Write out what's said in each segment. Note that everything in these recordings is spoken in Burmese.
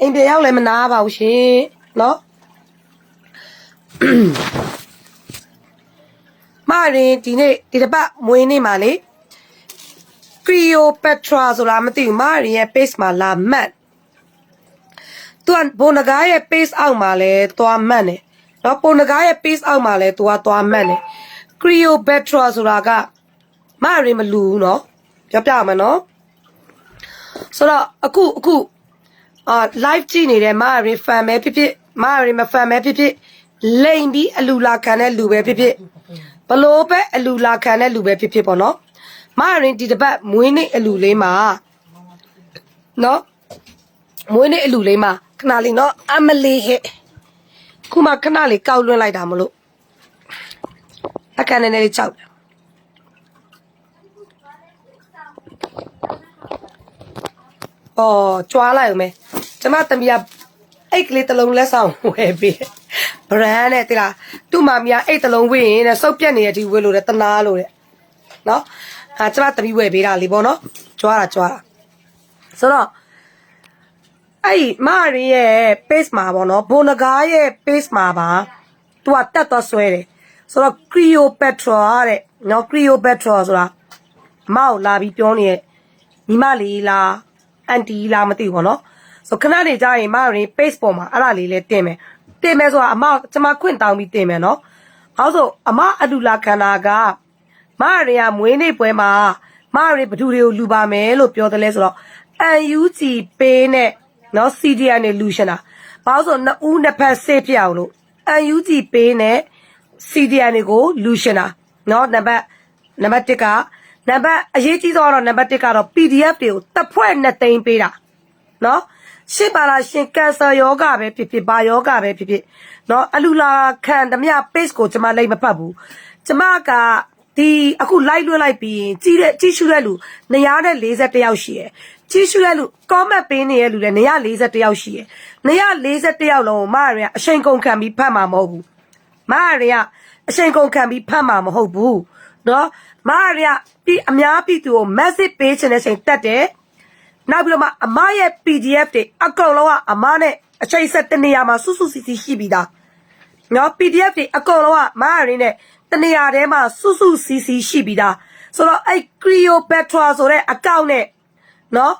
အိမ်ပြန်ရောက်လည်းမနာပါဘူးရှင်နော်မရင်ဒီနေ့ဒီတစ်ပတ်မွေးနေ့မှာလေကရီယိုပက်ထရာဆိုတာမသိဘူးမရင်ရဲ့ page မှာလာမှတ်သူကဘုံနဂါရဲ့ page အောက်မှာလဲသွားမှတ်တယ်နော်ပုံနဂါရဲ့ page အောက်မှာလဲသူကသွားမှတ်တယ်ကရီယိုပက်ထရာဆိုတာကမရင်မလူဘူးနော်ပြောပြမှာနော်ဆိုတော့အခုအခု အာ live ကြည့်နေတဲ့မရီ fan ပဲဖြစ်ဖြစ်မရီမ fan ပဲဖြစ်ဖြစ်လိန်ပြီးအလူလာခံတဲ့လူပဲဖြစ်ဖြစ်ဘလို့ပဲအလူလာခံတဲ့လူပဲဖြစ်ဖြစ်ပေါ့နော်မရီဒီတစ်ပတ်မွေးနေ့အလူလေးမှာနော်မွေးနေ့အလူလေးမှာခဏလေးနော်အမလေးဟဲ့ခုမှခဏလေးကောက်လွှင့်လိုက်တာမလို့အကန်နေနေလေးကြောက်တယ်အော်ကြွားလိုက်အောင်မယ် ကျမတမီးကအိတ်ကလေးတစ်လုံးလက်ဆောင်ဝယ်ပေးဘရန်နဲ့တိလားသူ့မမီးကအိတ်တစ်လုံးဝေးရင်တဲ့စုပ်ပြက်နေတဲ့အထိဝေးလို့တဲ့တနာလို့တဲ့နော်အာကျမတမီးဝယ်ပေးတာလေပေါ့နော်ကြွားတာကြွားတာဆိုတော့အဲ့ဒီမရီရဲ့ page မှာပေါ့နော်ဘုံနဂါရဲ့ page မှာပါသူကတက်တော့ဆွဲတယ်ဆိုတော့ Cleopatra တဲ့နော် Cleopatra ဆိုတာအမကိုလာပြီးပြောနေတဲ့ညီမလေးလားအန်တီလားမသိဘူးပေါ့နော် ဆိုခဏနေကြရင်မရီ page ပေါ်မှာအဲ့ဒါလေးလဲတင်မယ်တင်မယ်ဆိုတာအမကျမခွင့်တောင်းပြီးတင်မယ်နော်ဟောဆိုအမအလူလာခန္ဓာကမရီကမွေးနေ့ပွဲမှာမရီဘသူတွေကိုလူပါမယ်လို့ပြောတယ်လဲဆိုတော့ UNG ပေးနဲ့နော် CDN နဲ့လူရှင်တာဘာလို့ဆိုနှစ်ဦးနှစ်ဖက်ဆေးပြအောင်လို့ UNG ပေးနဲ့ CDN တွေကိုလူရှင်တာနော်နံပါတ်နံပါတ်1ကနံပါတ်အရေးကြီးဆုံးကတော့နံပါတ်1ကတော့ PDF တွေကိုတစ်ဖွဲ့နဲ့သိမ်းပေးတာနော် ရှစ်ပါလားရှင်ကင်ဆာယောဂပဲဖြစ်ဖြစ်ဘာယောဂပဲဖြစ်ဖြစ်နော်အလူလာခံဓမြ page ကိုကျွန်မလိမ့်မဖတ်ဘူးကျွန်မကဒီအခု live လွှင့်လိုက်ပြီးရင်ကြီးတဲ့ကြီးရှုတဲ့လူ240ယောက်ရှိရယ်ကြီးရှုတဲ့လူ comment ပေးနေတဲ့လူလည်း240ယောက်ရှိရယ်240ယောက်လုံးကိုမရအချိန်ကုန်ခံပြီးဖတ်မှာမဟုတ်ဘူးမရအချိန်ကုန်ခံပြီးဖတ်မှာမဟုတ်ဘူးနော်မရပြီးအများပြည်သူကို message ပေးချင်တဲ့ချိန်တက်တယ် နောက်ပြီးတော့မှအမရဲ့ PDF တွေအကုန်လုံးကအမနဲ့အချိန်ဆက်တနေရာမှာစုစုစီစီရှိပြီးသားနော် PDF တွေအကုန်လုံးကမရင်းနဲ့တနေရာထဲမှာစုစုစီစီရှိပြီးသားဆိုတော့အဲ့ Cleopatra ဆိုတဲ့အကောင့်နဲ့နော်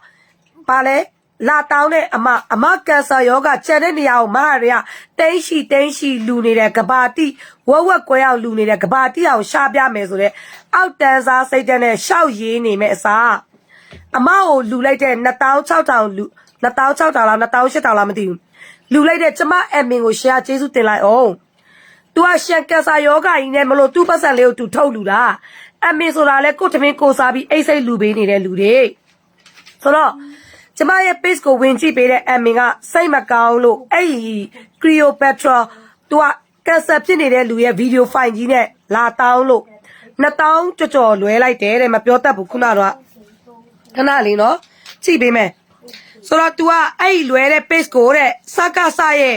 ဘာလဲလာတောင်းတဲ့အမအမကင်ဆာယောဂကျန်တဲ့နေရာကိုမဟာတွေကတင်းရှိတင်းရှိလူနေတဲ့ကဘာတိဝက်ဝက်ကွဲအောင်လူနေတဲ့ကဘာတိအောင်ရှားပြမယ်ဆိုတဲ့အောက်တန်းစားစိတ်တဲ့နဲ့ရှောက်ရည်နေမဲ့အစား အမကိုလူလိုက်တဲ့2600လူ2600လား2800လားမသိဘူးလူလိုက်တဲ့ကျမအမင်ကိုရှာကျေးဇူးတင်လိုက်အောင်သူကရှန်ကန်ဆာယောဂကြီးနဲ့မလို့သူ့ပတ်စံလေးကိုသူထုတ်လူတာအမင်ဆိုတာလဲကိုတမင်ကိုစားပြီးအိတ်စိတ်လူပေးနေတဲ့လူတွေဆိုတော့ကျမရဲ့ page ကိုဝင်ကြည့်ပေးတဲ့အမင်ကစိတ်မကောင်းလို့အဲ့ဒီ Cleopatra သူကကန်ဆာဖြစ်နေတဲ့လူရဲ့ဗီဒီယိုဖိုင်ကြီးနဲ့လာတောင်းလို့2000ကြော်ကြော်လွဲလိုက်တယ်တဲ့မပြောတတ်ဘူးခုနကတော့ ခဏလေးနော်ကြည့်ပေးမယ်ဆိုတော့ तू ကအဲ့ဒီလွဲတဲ့ page ကိုတဲ့စကားစရဲ့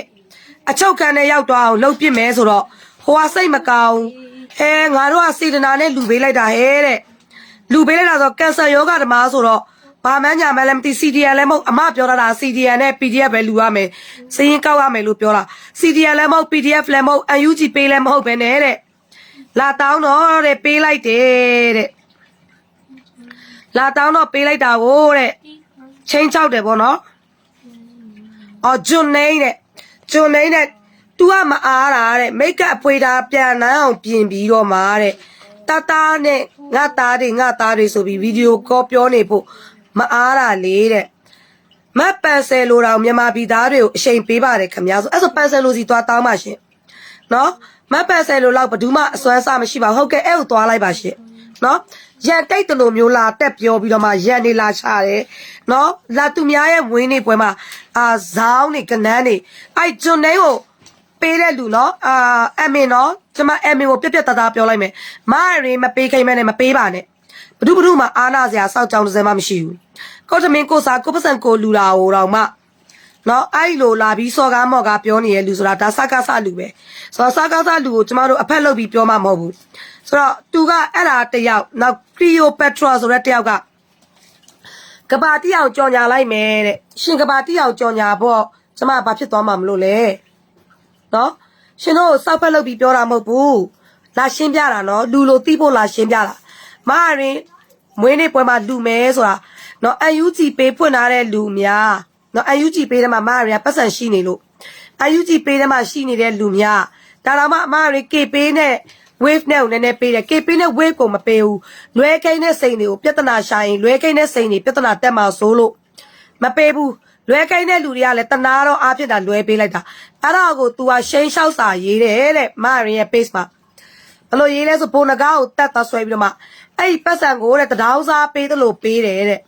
အချုပ်ခံနဲ့ရောက်သွားအောင်လှုပ်ပြစ်မယ်ဆိုတော့ဟိုကစိတ်မကောင်းအဲငါတို့ကစေတနာနဲ့လူပေးလိုက်တာဟဲတဲ့လူပေးလိုက်တာဆိုကင်ဆာယောဂဓမ္မဆိုတော့ဘာမှညာမဲလည်းမသိ CDN လည်းမဟုတ်အမပြောတာ CDN နဲ့ PDF ပဲလူရမယ်စည်ရင်ကောက်ရမယ်လို့ပြောတာ CDN လည်းမဟုတ် PDF လည်းမဟုတ် UNG ပေးလည်းမဟုတ်ပဲနဲ့တဲ့လာတောင်းတော့တဲ့ပေးလိုက်တယ်တဲ့ လာတောင်းတော့ပေးလိုက်တာကိုတဲ့ချင်းချောက်တယ်ဗောနော်အော်ဂျွန်နေတဲ့ဂျွန်နေတဲ့ तू ကမအားတာတဲ့မိတ်ကအဖွေတာပြန်နန်းအောင်ပြင်ပြီးတော့မှာတဲ့တတားနဲ့ငါသားတွေငါသားတွေဆိုပြီးဗီဒီယိုကောပြောနေဖို့မအားတာလေတဲ့မတ်ပန်ဆယ်လိုတောင်မြန်မာပြည်သားတွေကိုအချိန်ပေးပါတယ်ခင်ဗျာဆိုအဲ့ဆိုပန်ဆယ်လိုစီသွားတောင်းပါရှင်နော်မတ်ပန်ဆယ်လိုလောက်ဘယ်သူမှအစွမ်းစားမရှိပါဘူးဟုတ်ကဲ့အဲ့ကိုသွားလိုက်ပါရှင်နော် ရန်တိတ်တလို့မျိုးလာတက်ပြောပြီးတော့မှရန်နေလာချတယ်နော်လာသူများရဲ့ဝင်းနေပွဲမှာအာဇောင်းနေကနန်းနေအဲ့ဂျွန်နေကိုပေးတဲ့လူနော်အာအမင်နော်ကျွန်မအမင်ကိုပြက်ပြက်သားသားပြောလိုက်မယ်မရီမပေးခိုင်းမဲနဲ့မပေးပါနဲ့ဘဒုဘဒုမှာအာနာစရာစောက်ကြောင်တစ်စဲမှမရှိဘူးကိုတမင်ကိုစားကိုပစံကိုလူတာဟိုတော့မှနော်အဲ့လိုလာပြီးစော်ကားမော်ကားပြောနေရလူဆိုတာဒါစကားစလူပဲဆိုတော့စကားစလူကိုကျမတို့အဖက်လုပ်ပြီးပြောမှမဟုတ်ဘူးဆိုတော့သူကအဲ့ဒါတယောက်နောက် Cleopatra ဆိုတဲ့တယောက်ကကဘာတိအောင်ကြော်ညာလိုက်မယ်တဲ့ရှင်ကဘာတိအောင်ကြော်ညာပေါ့ကျမဘာဖြစ်သွားမှာမလို့လဲနော်ရှင်တို့စောက်ဖက်လုပ်ပြီးပြောတာမဟုတ်ဘူးလာရှင်းပြတာနော်လူလိုသိဖို့လာရှင်းပြတာမရင်မွေးနေ့ပွဲမှာလူမဲဆိုတာနော်အယူဂျီပေးဖွင့်ထားတဲ့လူများနော်အယူဂျီပေးတယ်မှာမရင်ပတ်စံရှိနေလို့အယူဂျီပေးတယ်မှာရှိနေတဲ့လူများဒါတော့မှအမရင်ကေပေးနဲ့ wave နဲ့ကိုနည်းနည်းပေးတယ် KP နဲ့ wave ကိုမပေးဘူးလွဲကိန်းတဲ့စိန်တွေကိုပြဿနာရှာရင်လွဲကိန်းတဲ့စိန်တွေပြဿနာတက်မှာဆိုလို့မပေးဘူးလွဲကိန်းတဲ့လူတွေကလည်းတနာတော့အားဖြစ်တာလွဲပေးလိုက်တာအဲ့ဒါကို तू ကရှိန်လျှောက်စာရေးတယ်တဲ့မရင်ရဲ့ page မှာဘလို့ရေးလဲဆိုဘုံနဂါကိုတက်သွားဆွဲပြီးတော့မှအဲ့ဒီပတ်စံကိုတဲ့တဒေါင်းစားပေးတယ်လို့ပေးတယ်တဲ့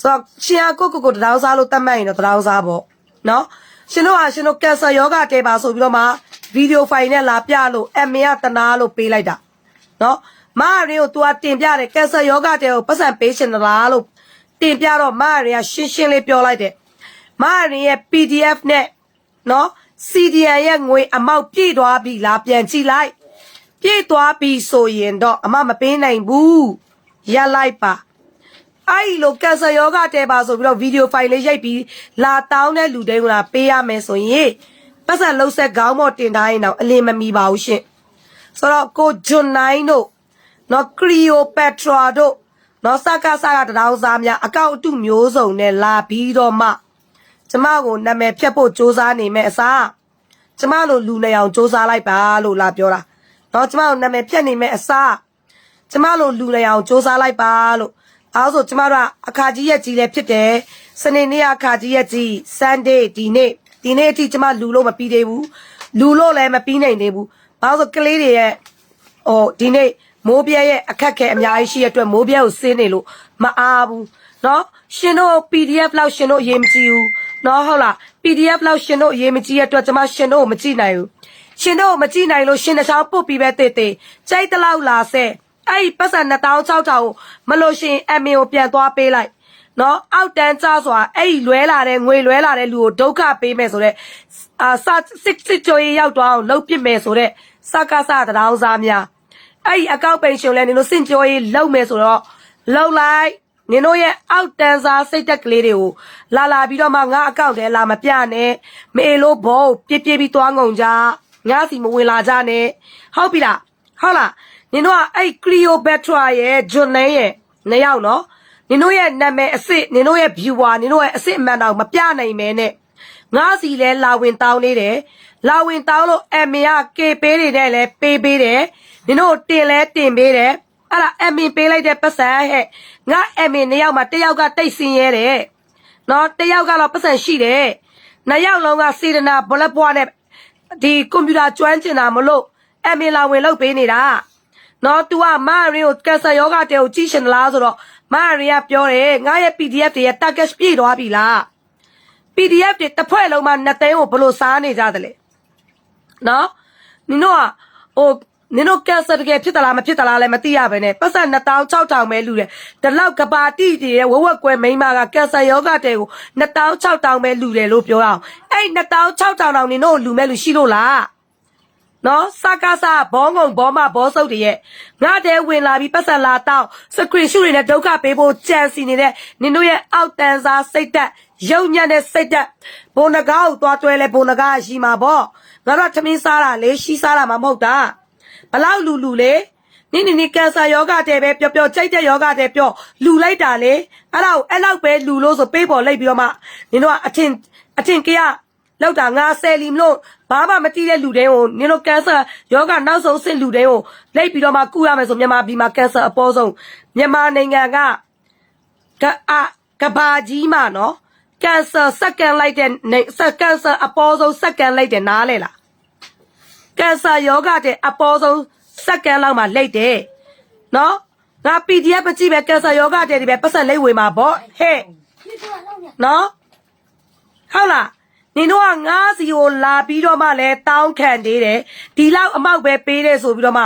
ဆိုတော့ရှင်အကိုကိုကိုတဒေါင်းစားလို့တတ်မှတ်ရင်တော့တဒေါင်းစားပေါ့နော်ရှင်တို့ဟာရှင်တို့ကင်ဆာယောဂတဲပါဆိုပြီးတော့မှ ဗီဒီယိုဖိုင်နဲ့လာပြလို့အမေကတနာလို့ပေးလိုက်တာနော်မရင်းကို तू တင်ပြတယ်ကင်ဆာယောဂတဲကိုပတ်စံပေးရှင်သလားလို့တင်ပြတော့မရင်းကရှင်းရှင်းလေးပြောလိုက်တယ်မရင်းရဲ့ PDF နဲ့နော် CDN ရဲ့ငွေအမောက်ပြည့်သွားပြီလားပြန်ကြည့်လိုက်ပြည့်သွားပြီဆိုရင်တော့အမမပေးနိုင်ဘူးရက်လိုက်ပါအဲ့ဒီလိုကင်ဆာယောဂတဲပါဆိုပြီးတော့ဗီဒီယိုဖိုင်လေးရိုက်ပြီးလာတောင်းတဲ့လူတွေကိုလာပေးရမယ်ဆိုရင် ပတ်စံလုံးဆက်ခေါင်းပေါ်တင်ထားရင်တော့အလင်းမမီပါဘူးရှင်ဆိုတော့ကိုဂျွန်နိုင်တို့နော်ကရီယိုပက်ထရာတို့နော်စကားစကားတရောင်းစားများအကောက်အတုမျိုးစုံနဲ့လာပြီးတော့မှကျမကိုနာမည်ဖြတ်ဖို့စူးစမ်းနေမဲ့အစားကျမလိုလူနေအောင်စူးစမ်းလိုက်ပါလို့လာပြောတာနော်ကျမကိုနာမည်ဖြတ်နေမဲ့အစားကျမလိုလူနေအောင်စူးစမ်းလိုက်ပါလို့အားဆိုကျမတို့ကအခါကြီးရက်ကြီးလည်းဖြစ်တယ်စနေနေ့အခါကြီးရက်ကြီး Sunday ဒီနေ့ ဒီနေ့အထိကျမလူလို့မပြီးသေးဘူးလူလို့လည်းမပြီးနိုင်သေးဘူးဘာလို့ကလေးတွေရဲ့ဟိုဒီနေ့မိုးပြဲရဲ့အခက်ခဲအများကြီးရှိရအတွက်မိုးပြဲကိုစင်းနေလို့မအားဘူးနော်ရှင်တို့ PDF လောက်ရှင်တို့အရေးမကြီးဘူးနော်ဟုတ်လား PDF လောက်ရှင်တို့အရေးမကြီးရအတွက်ကျမရှင်တို့ကိုမကြည့်နိုင်ဘူးရှင်တို့ကိုမကြည့်နိုင်လို့ရှင်တစ်ချောင်းပုတ်ပြီးပဲတေတေကြိုက်တလောက်လာဆက်အဲ့ဒီပတ်စံ2600ကိုမလို့ရှင်အမေကိုပြန်သွားပေးလိုက် နော်အောက်တန်းကြစွာအဲ့ဒီလွဲလာတဲ့ငွေလွဲလာတဲ့လူကိုဒုက္ခပေးမယ်ဆိုတော့အာစစစ်စစ်ကြိုးရောက်သွားအောင်လှုပ်ပစ်မယ်ဆိုတော့စကားစတောင်းစားများအဲ့ဒီအကောက်ပိန်ရှင်လဲနင်တို့စင့်ကြောရေးလှုပ်မယ်ဆိုတော့လှုပ်လိုက်နင်တို့ရဲ့အောက်တန်းစားစိတ်တက်ကလေးတွေကိုလာလာပြီးတော့မှငါအကောက်ထဲလာမပြနဲ့မေလို့ဘောပြပြပြီးသွားငုံကြငါစီမဝင်လာကြနဲ့ဟုတ်ပြီလားဟုတ်လားနင်တို့ကအဲ့ကလီယိုဘက်ထရာရဲ့ဂျွန်နဲရဲ့နှစ်ယောက်နော် နင်တို့ရဲ့နာမည်အစ်စ်နင်တို့ရဲ့ viewer နင်တို့ရဲ့အစ်စ်အမှန်တော့မပြနိုင်မဲနဲ့ငါစီလဲလာဝင်တောင်းနေတယ်လာဝင်တောင်းလို့အမေကကေပေးတွေနဲ့လဲပေးပေးတယ်နင်တို့တင်လဲတင်ပေးတယ်အဲ့ဒါအမင်ပေးလိုက်တဲ့ပတ်စံဟဲ့ငါအမင်နှစ်ယောက်မှာတစ်ယောက်ကတိတ်ဆင်းရဲတယ်နော်တစ်ယောက်ကတော့ပတ်စံရှိတယ်နှစ်ယောက်လုံးကစေတနာဘလက်ပွားနဲ့ဒီကွန်ပျူတာကျွမ်းကျင်တာမလို့အမင်လာဝင်လုပ်ပေးနေတာနော် तू ကမရီကိုကင်ဆာယောဂတဲကိုကြည့်ရှင်လားဆိုတော့ မရီကပြောတယ်ငါရဲ့ PDF တွေရဲ့ target ပြည့်သွားပြီလား PDF တွေတစ်ဖွဲ့လုံးမှာနှစ်သိန်းကိုဘလို့စားနေကြတယ်လဲနော်နင်တို့ကဟိုနင်တို့ကင်ဆာတကယ်ဖြစ်သလားမဖြစ်သလားလည်းမသိရပဲနဲ့ပတ်စံ2000 6000ပဲလူတယ်ဒီလောက်ကဘာတိတည်ရဲ့ဝဝက်ကွယ်မိန်းမကကင်ဆာယောဂတဲကို2000 6000ပဲလူတယ်လို့ပြောအောင်အဲ့2000 6000တောင်နင်တို့လူမဲ့လူရှိလို့လား နော်စကားစားဘောငုံဘောမဘောစုပ်တွေရဲ့ငါတဲဝင်လာပြီးပတ်စံလာတော့စကရင်ရှုတွေနဲ့ဒုက္ခပေးဖို့ကြံစီနေတဲ့နင်တို့ရဲ့အောက်တန်းစားစိတ်သက်ရုံညံ့တဲ့စိတ်သက်ဘုံနဂါကိုသွားတွဲလဲဘုံနဂါရှိမှာပေါ့ငါတို့ထမင်းစားတာလေရှိစားတာမှမဟုတ်တာဘလောက်လူလူလေနိနိနိကင်ဆာယောဂတဲ့ပဲပျော်ပျော်ကြိတ်တဲ့ယောဂတဲ့ပြောလူလိုက်တာလေအဲ့ဒါကိုအဲ့လောက်ပဲလူလို့ဆိုပေးပေါ်လိုက်ပြီးတော့မှနင်တို့ကအထင်အထင်ကရ လောက်တာငါဆယ်လီမလို့ဘာမှမတိတဲ့လူတွေကိုနင်တို့ကင်ဆာယောဂနောက်ဆုံးဆင့်လူတွေကိုလိုက်ပြီးတော့မှကုရမယ်ဆိုမြန်မာပြည်မှာကင်ဆာအပေါ်ဆုံးမြန်မာနိုင်ငံကကအာကဘာကြီးမှာနော်ကင်ဆာစက္ကန်လိုက်တဲ့နေစကင်ဆာအပေါ်ဆုံးစက္ကန်လိုက်တဲ့နားလေလားကင်ဆာယောဂတဲ့အပေါ်ဆုံးစက္ကန်လောက်မှလိုက်တယ်နော်ငါ PDF မကြည့်ပဲကင်ဆာယောဂတဲ့ဒီပဲပတ်စံလိမ့်ဝင်မှာပေါ့ဟဲ့နော်ဟုတ်လား နင်တို့ကငါးစီကိုလာပြီးတော့မှလဲတောင်းခံသေးတယ်ဒီလောက်အမောက်ပဲပေးတယ်ဆိုပြီးတော့မှ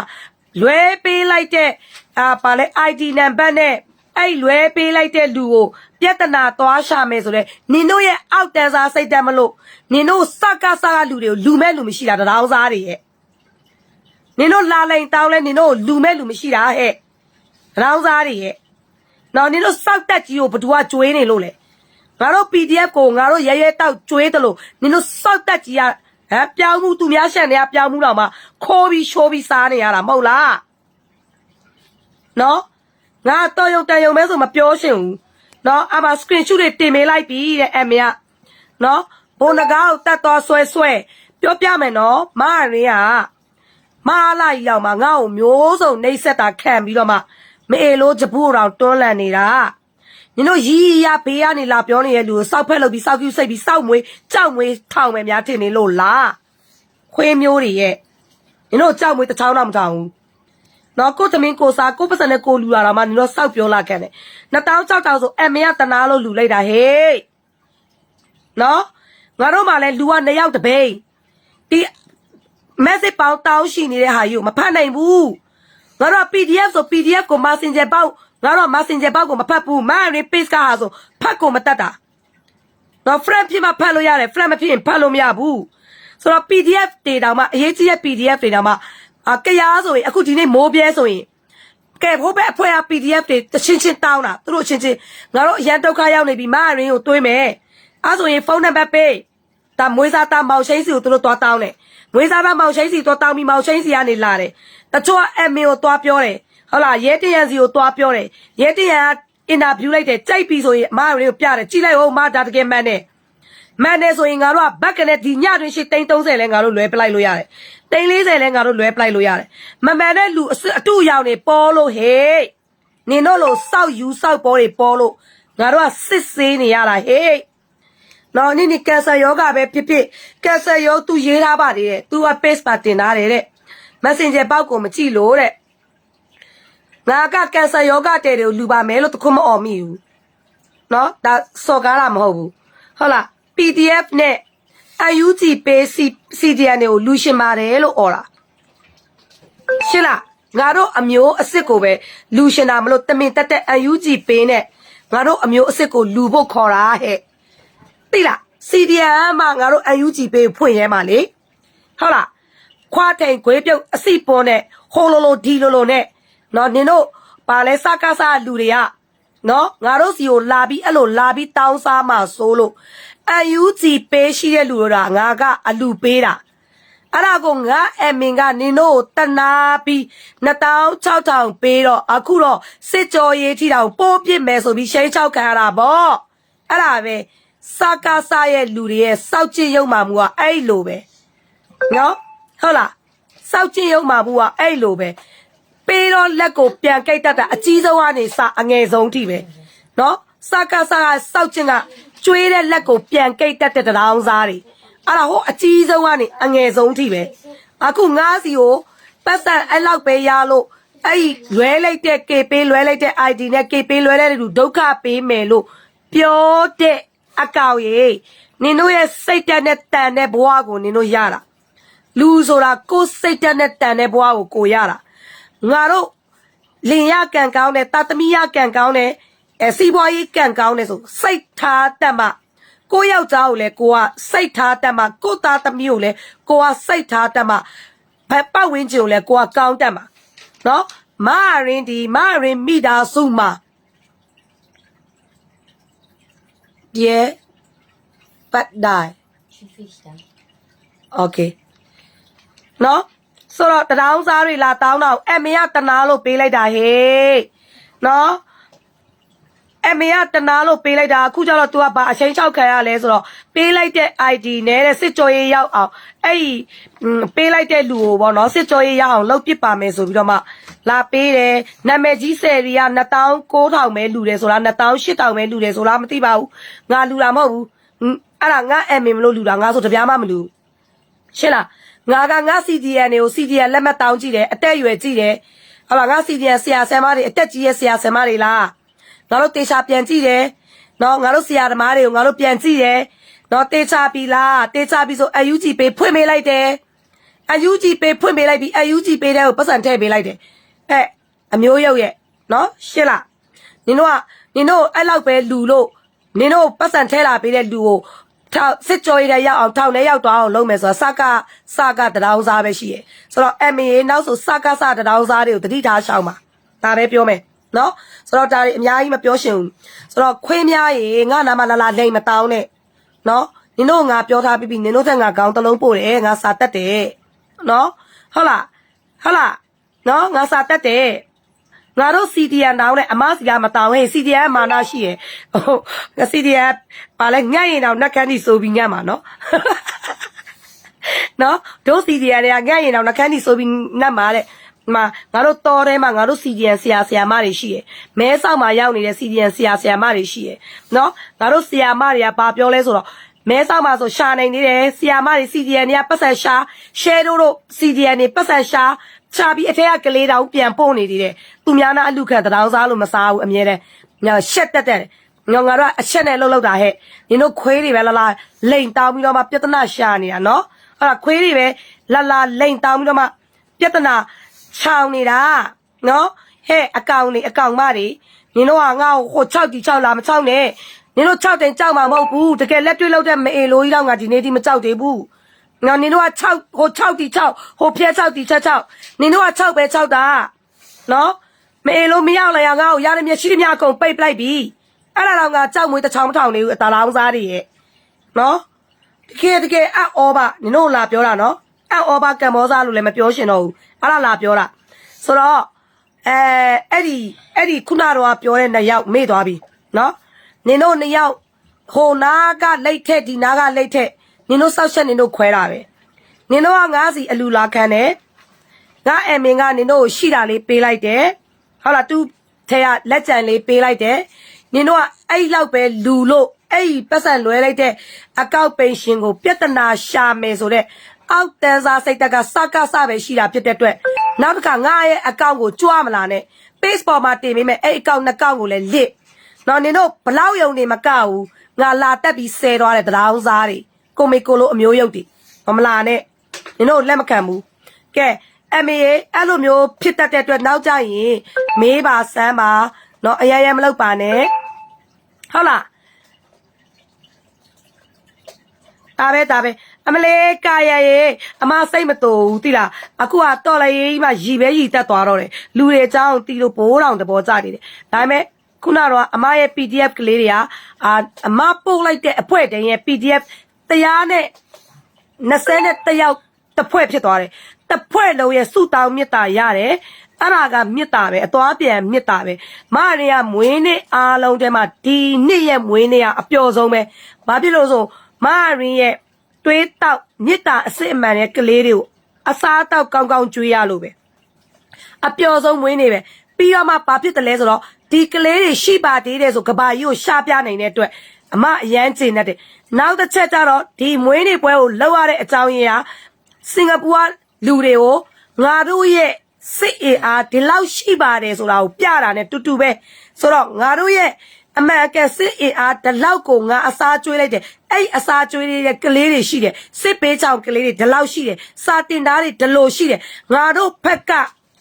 လွဲပေးလိုက်တဲ့အာပါလဲ ID နံပါတ်နဲ့အဲ့လွဲပေးလိုက်တဲ့လူကိုပြဿနာသွားရှာမယ်ဆိုတော့နင်တို့ရဲ့အောက်တန်းစားစိတ်တက်မလို့နင်တို့စကားစကားလူတွေကိုလူမဲ့လူမရှိတာတရောင်းစားတွေရဲ့နင်တို့လာလိုက်တောင်းလဲနင်တို့လူမဲ့လူမရှိတာဟဲ့တရောင်းစားတွေရဲ့နော်နင်တို့စောက်တက်ကြီးကိုဘသူကကျွေးနေလို့လေ ငါတို့ PDF ကိုငါတို့ရဲရဲတောက်ကျွေးတယ်လို့နင်တို့စောက်တက်ကြီးကဟမ်ပြောင်းမှုသူများရှန်နေရပြောင်းမှုတော့မှခိုးပြီးရှိုးပြီးစားနေရတာမဟုတ်လားနော်ငါတော့ရုံတန်ရုံမဲဆိုမပြောရှင်ဘူးနော်အမ screenshot တွေတင်ပေးလိုက်ပြီတဲ့အမေကနော်ဘုံနဂါကိုတတ်တော်ဆွဲဆွဲပြောပြမယ်နော်မရင်းကမအားလာကြီးရောက်မှာငါ့ကိုမျိုးစုံနှိပ်စက်တာခံပြီးတော့မှမအေလို့ဂျပူတော်တွန်းလန့်နေတာ ညတို့ရီရီရဘေးကနေလာပြောနေတဲ့လူကိုစောက်ဖက်လုပ်ပြီးစောက်ကျူးစိတ်ပြီးစောက်မွေးကြောက်မွေးထောင်မယ်များထင်နေလို့လားခွေးမျိုးတွေရဲ့ညတို့ကြောက်မွေးတစ်ချောင်းတော့မထောင်ဘူးနော်ကိုသမင်းကိုစားကိုပစံနဲ့ကိုလူလာတာမှညတို့စောက်ပြောလာခဲ့တယ်နှစ်တောင်းကြောက်တောင်းဆိုအမေကတနာလို့လူလိုက်တာဟေးနော်ငါတို့မှလည်းလူကနှစ်ယောက်တပိန်ဒီ message ပေါင်းတောင်းရှိနေတဲ့ဟာယူမဖတ်နိုင်ဘူး ငါတို့ PDF ဆို PDF ကို Messenger ပေါက်ငါတို့ Messenger ပေါက်ကိုမဖတ်ဘူးမရင် page ကဟာဆိုဖတ်ကိုမတတ်တာတော့ friend ဖြစ်မှဖတ်လို့ရတယ် friend မဖြစ်ရင်ဖတ်လို့မရဘူးဆိုတော့ PDF တွေတောင်မှအရေးကြီးတဲ့ PDF တွေတောင်မှအကရားဆိုရင်အခုဒီနေ့မိုးပြဲဆိုရင်ကဲဘိုးဘက်အဖွဲရ PDF တွေတချင်းချင်းတောင်းတာသူတို့ချင်းချင်းငါတို့အရန်ဒုက္ခရောက်နေပြီမရင်ကိုတွေးမယ်အဲဆိုရင်ဖုန်းနံပါတ်ပေးဒါမွေးစားသားမောင်ရှိန်စီကိုသူတို့သွားတောင်းတယ် မွေးစားသားမောင်ရှိန်စီသွားတောင်းပြီးမောင်ရှိန်စီကနေလာတယ်တချို့ကအမေကိုသွားပြောတယ်ဟုတ်လားရဲတရန်စီကိုသွားပြောတယ်ရဲတရန်ကအင်တာဗျူးလိုက်တယ်ကြိုက်ပြီဆိုရင်အမတို့ကိုပြတယ်ကြည့်လိုက်ဟုတ်မဒါတကယ်မှန်တယ်မှန်တယ်ဆိုရင်ငါတို့ကဘက်ကနဲ့ဒီညတွင်ရှိတိန်30လဲငါတို့လွဲပလိုက်လို့ရတယ်တိန်40လဲငါတို့လွဲပလိုက်လို့ရတယ်မမှန်တဲ့လူအအတူရောင်နေပေါ်လို့ဟေးနင်တို့လိုစောက်ယူစောက်ပေါ်တွေပေါ်လို့ငါတို့ကစစ်ဆေးနေရတာဟေး နော်နိနိကင်ဆာယောဂပဲဖြစ်ဖြစ်ကင်ဆာယောသူရေးထားပါတယ်တဲ့သူက paste ပါတင်ထားတယ်တဲ့ messenger ပေါက်ကိုမကြည့်လို့တဲ့ငါကကင်ဆာယောဂတဲ့တွေကိုလူပါမယ်လို့တခုမအော်မိဘူးနော်ဒါစော်ကားတာမဟုတ်ဘူးဟုတ်လား PDF နဲ့ UUG pay CDN တွေကိုလူရှင်ပါတယ်လို့អော်တာရှင်းလားငါတို့အမျိုးအစ်စ်ကိုပဲလူရှင်တာမလို့တမင်တက်တက် UUG pay နဲ့ငါတို့အမျိုးအစ်စ်ကိုလူဖို့ခေါ်တာဟဲ့ သိလား CDM မှာငါတို့ UNG ပေးဖွင့်ရဲမှာလေဟုတ်လားခွာထိန်ခွေးပြုတ်အစိပေါ်နဲ့ဟိုလိုလိုဒီလိုလိုနဲ့နော်နင်တို့ပါလဲစကားစားလူတွေကနော်ငါတို့စီကိုလာပြီးအဲ့လိုလာပြီးတောင်းစားမှဆိုလို့ UNG ပေးရှိတဲ့လူတို့ကငါကအလူပေးတာအဲ့ဒါကိုငါအမင်ကနင်တို့ကိုတနာပြီး2600ပေးတော့အခုတော့စစ်ကြောရေးထီတောင်ပိုးပြစ်မယ်ဆိုပြီးရှိန်ချောက်ခံရတာဗောအဲ့ဒါပဲ စကားစားရဲ့လူတွေရဲ့စောက်ကျင်ရုံမှမူကအဲ့လိုပဲနော်ဟုတ်လားစောက်ကျင်ရုံမှမူကအဲ့လိုပဲပေးတော့လက်ကိုပြန်ကြိတ်တတ်တာအကြီးဆုံးကနေစအငယ်ဆုံးထိပဲနော်စကားစားကစောက်ကျင်ကကျွေးတဲ့လက်ကိုပြန်ကြိတ်တတ်တဲ့တောင်စားတွေအဲ့ဒါဟိုအကြီးဆုံးကနေအငယ်ဆုံးထိပဲအခုငါးစီကိုပတ်စံအဲ့လောက်ပဲရလို့အဲ့ဒီလွဲလိုက်တဲ့ K ပေးလွဲလိုက်တဲ့ ID နဲ့ K ပေးလွဲတဲ့လူဒုက္ခပေးမယ်လို့ပြောတဲ့ အကောင်ရေနင်တို့ရဲ့စိတ်တက်နဲ့တန်တဲ့ဘဝကိုနင်တို့ရတာလူဆိုတာကိုယ်စိတ်တက်နဲ့တန်တဲ့ဘဝကိုကိုရတာငါတို့လင်ရကံကောင်းတယ်တသမီရကံကောင်းတယ်အဲစီးပွားရေးကံကောင်းတယ်ဆိုစိတ်ထားတတ်မှကိုယောက်ျားကိုလည်းကိုကစိတ်ထားတတ်မှကိုသားသမီးကိုလည်းကိုကစိတ်ထားတတ်မှဘက်ပတ်ဝန်းကျင်ကိုလည်းကိုကကောင်းတတ်မှနော်မရင်ဒီမရင်မိသားစုမှာ Yeah. But die. She fished them. Okay. နော်ဆိုတော့တထောင်စားတွေလာတောင်းတော့အမေကတနာလို့ပေးလိုက်တာဟေးနော် အမေကတနာလို့ပေးလိုက်တာအခုကျတော့ तू ကဘာအချိန်ချောက်ခံရလဲဆိုတော့ပေးလိုက်တဲ့ ID နဲ့တဲ့စစ်ကြောရေးရောက်အောင်အဲ့ဒီပေးလိုက်တဲ့လူကိုပေါ့နော်စစ်ကြောရေးရောက်အောင်လုပ်ပစ်ပါမယ်ဆိုပြီးတော့မှလာပေးတယ်နာမည်ကြီးဆယ်ရီက29000ပဲလူတယ်ဆိုလား28000ပဲလူတယ်ဆိုလားမသိပါဘူးငါလူတာမဟုတ်ဘူးအဲ့ဒါငါအမေမလို့လူတာငါဆိုတပြားမှမလူရှင်းလားငါကငါ CDN တွေကို CDN လက်မှတ်တောင်းကြည့်တယ်အသက်အရွယ်ကြည့်တယ်ဟုတ်လားငါ CDN ဆရာဆရာမတွေအသက်ကြီးရဲ့ဆရာဆရာမတွေလား ငါတို့တေချာပြန်ကြည့်တယ်နော်ငါတို့ဆရာသမားတွေကိုငါတို့ပြန်ကြည့်တယ်နော်တေချာပြီလားတေချာပြီဆို UG ပေးဖွင့်ပေးလိုက်တယ် UG ပေးဖွင့်ပေးလိုက်ပြီ UG ပေးတဲ့ကိုပတ်စံထည့်ပေးလိုက်တယ်အဲအမျိုးရုပ်ရဲ့နော်ရှင်းလားနင်တို့ကနင်တို့အဲ့လောက်ပဲလူလို့နင်တို့ပတ်စံထဲလာပေးတဲ့လူကိုထောက်စစ်ကြောရတဲ့ရောက်အောင်ထောင်ထဲရောက်သွားအောင်လုပ်မယ်ဆိုတာစကားစကားတရောင်းစားပဲရှိရယ်ဆိုတော့ MA နောက်ဆိုစကားစတရောင်းစားတွေကိုတတိထားရှောင်းပါဒါပဲပြောမယ် နော်ဆိုတော့ဒါတွေအများကြီးမပြောရှင်ဘူးဆိုတော့ခွေးများရေငါနာမလာလာလိမ့်မတောင်းနဲ့နော်နင်တို့ငါပြောထားပြီးပြီနင်တို့သက်ငါကောင်းတစ်လုံးပို့တယ်ငါစာတက်တယ်နော်ဟုတ်လားဟုတ်လားနော်ငါစာတက်တယ်ငါတို့ CDN တောင်းနဲ့အမစီကမတောင်းဟဲ့ CDN မာနာရှိရယ်ဟို CDN ပါလဲငှက်ရင်တော့နှက်ခမ်းကြီးဆိုပြီးညံ့မှာနော်နော်တို့ CDN တွေကငှက်ရင်တော့နှက်ခမ်းကြီးဆိုပြီးနှက်မှာတဲ့ဒီ မှာငါတို့တော်ထဲမှာငါတို့ CDN ဆရာဆရာမတွေရှိရယ်မဲဆောက်မှာရောက်နေတဲ့ CDN ဆရာဆရာမတွေရှိရယ်နော်ငါတို့ဆရာမတွေကဘာပြောလဲဆိုတော့မဲဆောက်မှာဆိုရှာနိုင်နေတယ်ဆရာမတွေ CDN တွေကပတ်ဆက်ရှာ share တို့တို့ CDN တွေပတ်ဆက်ရှာရှာပြီးအထက်ကကလေးတောင်ပြန်ပို့နေသေးတယ်သူများနာအလူခံတောင်စားလို့မစားဘူးအမြဲတမ်းညရှက်တက်တက်ငေါငါတို့ကအချက်နဲ့လှုပ်လှုပ်တာဟဲ့နင်တို့ခွေးတွေပဲလာလာလိန်တောင်းပြီးတော့မှပြဿနာရှာနေတာနော်အဲ့ဒါခွေးတွေပဲလာလာလိန်တောင်းပြီးတော့မှပြဿနာ ချောင်နေတာနော်ဟဲ့အကောင်တွေအကောင်မတွေနင်တို့ကငါ့ကိုဟို6တီ6လာမ6နဲ့နင်တို့6တင်ကြောက်မှာမဟုတ်ဘူးတကယ်လက်တွေ့လောက်တဲ့မအေလိုကြီးတော့ငါဒီနေ့ဒီမကြောက်သေးဘူးငါနင်တို့က6ဟို6တီ6ဟိုဖျက်6တီ6 6နင်တို့က6ပဲ6တာနော်မအေလိုမရောက်လာရငါ့ကိုရတဲ့မြက်ရှိတဲ့မြအကုန်ပိတ်ပလိုက်ပြီအဲ့ဒါတော့ငါကြောက်မွေးတစ်ချောင်းမထောင်နေဘူးအတာလောင်းစားတွေရဲ့နော်တကယ်တကယ်အအောပါနင်တို့လာပြောတာနော် အအောပါကံမောစားလို့လည်းမပြောရှင်တော့ဘူးအဲ့ဒါလာပြောတာဆိုတော့အဲအဲ့ဒီအဲ့ဒီခုနတော့ပြောတဲ့နှစ်ယောက်မေ့သွားပြီနော်နင်တို့နှစ်ယောက်ဟိုနာကလိတ်ထက်ဒီနာကလိတ်ထက်နင်တို့စောက်ချက်နင်တို့ခွဲတာပဲနင်တို့ကငါးစီအလူလာခံတယ်ငါအမင်ကနင်တို့ကိုရှိတာလေးပေးလိုက်တယ်ဟုတ်လားသူထဲကလက်ကြံလေးပေးလိုက်တယ်နင်တို့ကအဲ့လောက်ပဲလူလို့အဲ့ဒီပတ်စံလွဲလိုက်တဲ့အကောက်ပိန်ရှင်ကိုပြဿနာရှာမယ်ဆိုတဲ့ အောက်တန်းစားစိတ်တက်ကစကားစပဲရှိတာဖြစ်တဲ့အတွက်နောက်တစ်ခါငါရဲ့အကောင့်ကိုကြွားမလာနဲ့ Facebook မှာတင်ပေးမယ်အဲ့အကောင့်နှစ်ကောင့်ကိုလည်းလစ်နော်နင်တို့ဘလောက်ယုံနေမကဘူးငါလာတက်ပြီးဆဲသွားတဲ့တရားစားတွေကိုမေကိုလိုအမျိုးရုပ်တွေမမလာနဲ့နင်တို့လက်မခံဘူးကဲအမေအဲ့လိုမျိုးဖြစ်တတ်တဲ့အတွက်နောက်ကြရင်မေးပါစမ်းပါနော်အရရမလုပ်ပါနဲ့ဟုတ်လားဒါပဲဒါပဲ အမလေးကာရရေအမစိတ်မတူဘူးတိလားအခုကတော့လေကြီးမှရီပဲရီတက်သွားတော့တယ်လူတွေအကြောင်းတီလို့ဘိုးတော်တဘောကြနေတယ်ဒါပေမဲ့ခုနကတော့အမရဲ့ PDF ကလေးတွေကအာအမပို့လိုက်တဲ့အဖွဲတည်းရဲ့ PDF တရားနဲ့20နဲ့တယောက်တစ်ဖွဲ့ဖြစ်သွားတယ်တစ်ဖွဲ့လုံးရဲ့စုတောင်းမြတ်တာရတယ်အဲ့ဒါကမြစ်တာပဲအသွားပြန်မြစ်တာပဲမရကမွေးနေ့အားလုံးထဲမှာဒီနှစ်ရဲ့မွေးနေ့ကအပျော်ဆုံးပဲဘာဖြစ်လို့ဆိုမရင်ရဲ့ တွေးတောက်မြစ်တာအစ်စ်အမှန်ရဲ့ကလေးတွေကိုအစားတောက်ကောင်းကောင်းကျွေးရလို့ပဲအပျော်ဆုံးမွေးနေ့ပဲပြီးတော့မှဘာဖြစ်တယ်လဲဆိုတော့ဒီကလေးတွေရှိပါသေးတယ်ဆိုကဘာကြီးကိုရှာပြနိုင်တဲ့အတွက်အမအရန်ကျင်တတ်တယ်နောက်တစ်ချက်ကျတော့ဒီမွေးနေ့ပွဲကိုလောက်ရတဲ့အကြောင်းရင်းကစင်ကာပူကလူတွေကိုငါတို့ရဲ့စစ်အင်အားဒီလောက်ရှိပါတယ်ဆိုတာကိုပြတာ ਨੇ တူတူပဲဆိုတော့ငါတို့ရဲ့ အမှန်အကယ်စစ်အင်အားဒီလောက်ကိုငါအစားကျွေးလိုက်တယ်အဲ့ဒီအစားကျွေးတဲ့ကလေးတွေရှိတယ်စစ်ပေးချောင်ကလေးတွေဒီလောက်ရှိတယ်စာတင်သားတွေဒီလိုရှိတယ်ငါတို့ဖက်က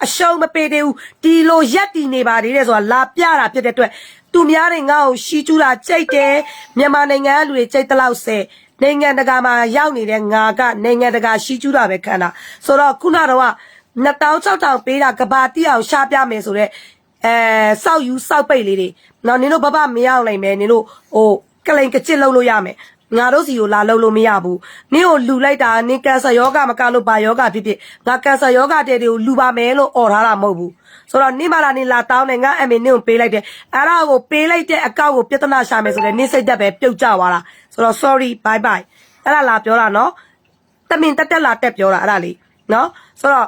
အရှုံးမပေးသေးဘူးဒီလိုရက်တည်နေပါသေးတယ်ဆိုတာလာပြတာဖြစ်တဲ့အတွက်သူများတွေငါ့ကိုရှီကျူးတာကြိတ်တယ်မြန်မာနိုင်ငံကလူတွေကြိတ်တလောက်ဆဲနိုင်ငံတကာမှာရောက်နေတဲ့ငါကနိုင်ငံတကာရှီကျူးတာပဲခံတာဆိုတော့ခုနတော့2600ပေးတာကဘာတိအောင်ရှားပြမယ်ဆိုတော့ အဲစောက်ယူစောက်ပိတ်လေးတွေနော်နင်တို့ဘဘမရောက်နိုင်မယ်နင်တို့ဟိုကလိန်ကချစ်လုပ်လို့ရမယ်ငါတို့စီကိုလာလုပ်လို့မရဘူးနင့်ကိုလူလိုက်တာနင်ကင်ဆာယောဂမကလို့ဘာယောဂဖြစ်ဖြစ်ငါကင်ဆာယောဂတဲ့တွေကိုလူပါမယ်လို့អော်ထားတာမဟုတ်ဘူးဆိုတော့နင့်မလာနင်လာတောင်းတယ်ငါအမေနင့်ကိုပေးလိုက်တယ်အဲ့ဒါကိုပေးလိုက်တဲ့အကောက်ကိုပြဿနာရှာမယ်ဆိုတော့နင့်စိတ်သက်ပဲပြုတ်ကြသွားတာဆိုတော့ sorry bye bye အဲ့ဒါလာပြောတာနော်တမင်တက်တက်လာတက်ပြောတာအဲ့ဒါလေးနော်ဆိုတော့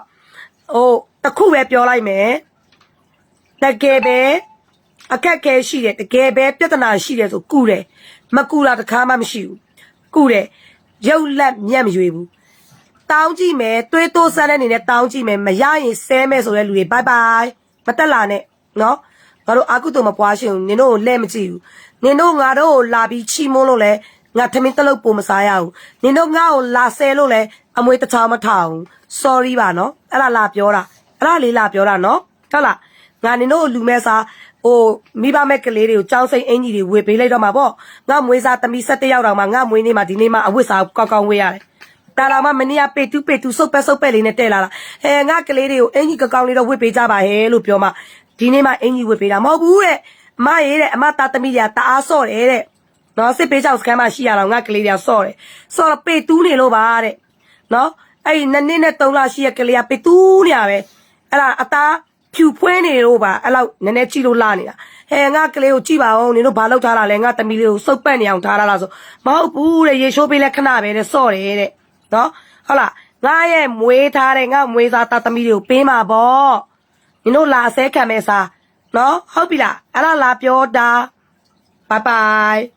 ဟိုတစ်ခုပဲပြောလိုက်မယ် တကယ်ပဲအခက်ခဲရှိတယ်တကယ်ပဲပြဿနာရှိတယ်ဆိုကုတယ်မကုတာတခါမှမရှိဘူးကုတယ်ရုပ်လက်မျက်မရွေဘူးတောင်းကြည့်မယ်တွေးတိုးဆန်းတဲ့အနေနဲ့တောင်းကြည့်မယ်မရရင်ဆဲမယ်ဆိုတဲ့လူတွေဘိုင်ဘိုင်မတက်လာနဲ့နော်ငါတို့အာကုတုမပွားရှင်ဘူးနင်တို့ကိုလဲမကြည့်ဘူးနင်တို့ငါတို့ကိုလာပြီးချီမုန်းလို့လဲငါထမင်းတလုတ်ပုံမစားရဘူးနင်တို့ငါ့ကိုလာဆဲလို့လဲအမွေတချောင်းမထောင်ဘူး sorry ပါနော်အဲ့ဒါလာပြောတာအဲ့ဒါလေးလာပြောတာနော်ဟုတ်လား ငါနင်တို့လူမဲစားဟိုမိဘမဲ့ကလေးတွေကိုကြောင်းစိမ့်အင်ကြီးတွေဝေပေးလိုက်တော့မှာပေါ့ငါမွေးစားသမီး၁၁ယောက်တောင်မှငါမွေးနေမှာဒီနေ့မှအဝတ်စားကောက်ကောက်ဝေးရတယ်တာလာမမနေ့ကပေတူပေတူစုပ်ပဲစုပ်ပဲလေးနဲ့တဲ့လာတာအဲငါကလေးတွေကိုအင်ကြီးကောက်ကောက်လေးတော့ဝတ်ပေးကြပါဟဲ့လို့ပြောမှဒီနေ့မှအင်ကြီးဝတ်ပေးတာမဟုတ်ဘူးတဲ့အမရေးတဲ့အမသားသမီးတွေကတအားဆော့တယ်တဲ့နော်စစ်ပေးချောက်စကန်မှရှိရတော့ငါကလေးတွေကဆော့တယ်ဆော့တော့ပေတူးနေလို့ပါတဲ့နော်အဲ့ဒီနှစ်နှစ်နဲ့သုံးလရှိရကလေးကပေတူးနေရပဲအဲ့ဒါအသား ဖြူဖွေးနေလို့ပါအဲ့လောက်နည်းနည်းကြည့်လို့လာနေတာဟဲငါကလေးကိုကြည့်ပါဦးနင်တို့ဘာလုပ်ထားတာလဲငါသမီးလေးကိုစုပ်ပတ်နေအောင်ထားတာလားဆိုမဟုတ်ဘူးတဲ့ရေရှိုးပေးလဲခဏပဲတဲ့ဆော့တယ်တဲ့နော်ဟုတ်လားငါရဲ့မွေးထားတဲ့ငါမွေးစားသားသမီးတွေကိုပေးမှာပေါ့နင်တို့လာအစဲခံမဲ့စားနော်ဟုတ်ပြီလားအဲ့ဒါလာပြောတာဘိုင်ဘိုင်